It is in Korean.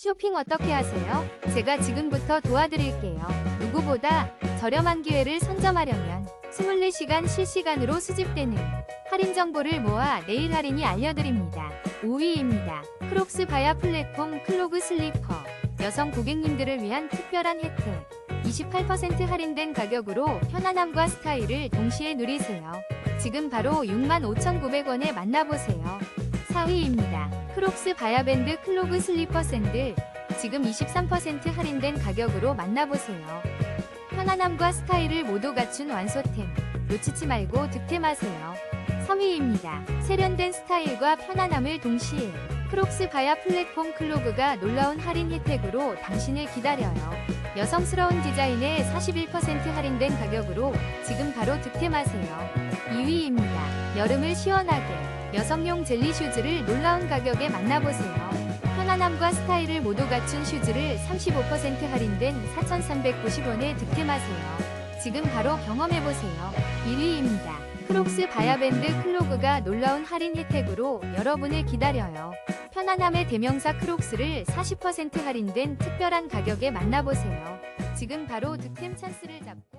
쇼핑 어떻게 하세요? 제가 지금부터 도와드릴게요. 누구보다 저렴한 기회를 선점하려면 24시간 실시간으로 수집되는 할인 정보를 모아 내일 할인이 알려드립니다. 5위입니다. 크록스 바야 플랫폼 클로그 슬리퍼. 여성 고객님들을 위한 특별한 혜택. 28% 할인된 가격으로 편안함과 스타일을 동시에 누리세요. 지금 바로 65,900원에 만나보세요. 4위입니다. 크록스 바야밴드 클로그 슬리퍼 샌들. 지금 23% 할인된 가격으로 만나보세요. 편안함과 스타일을 모두 갖춘 완소템. 놓치지 말고 득템하세요. 3위입니다. 세련된 스타일과 편안함을 동시에 크록스 바야 플랫폼 클로그가 놀라운 할인 혜택으로 당신을 기다려요. 여성스러운 디자인에 41% 할인된 가격으로 지금 바로 득템하세요. 2위입니다. 여름을 시원하게 여성용 젤리 슈즈를 놀라운 가격에 만나보세요. 편안함과 스타일을 모두 갖춘 슈즈를 35% 할인된 4,390원에 득템하세요. 지금 바로 경험해보세요. 1위입니다. 크록스 바야밴드 클로그가 놀라운 할인 혜택으로 여러분을 기다려요. 편안함의 대명사 크록스를 40% 할인된 특별한 가격에 만나보세요. 지금 바로 득템 찬스를 잡고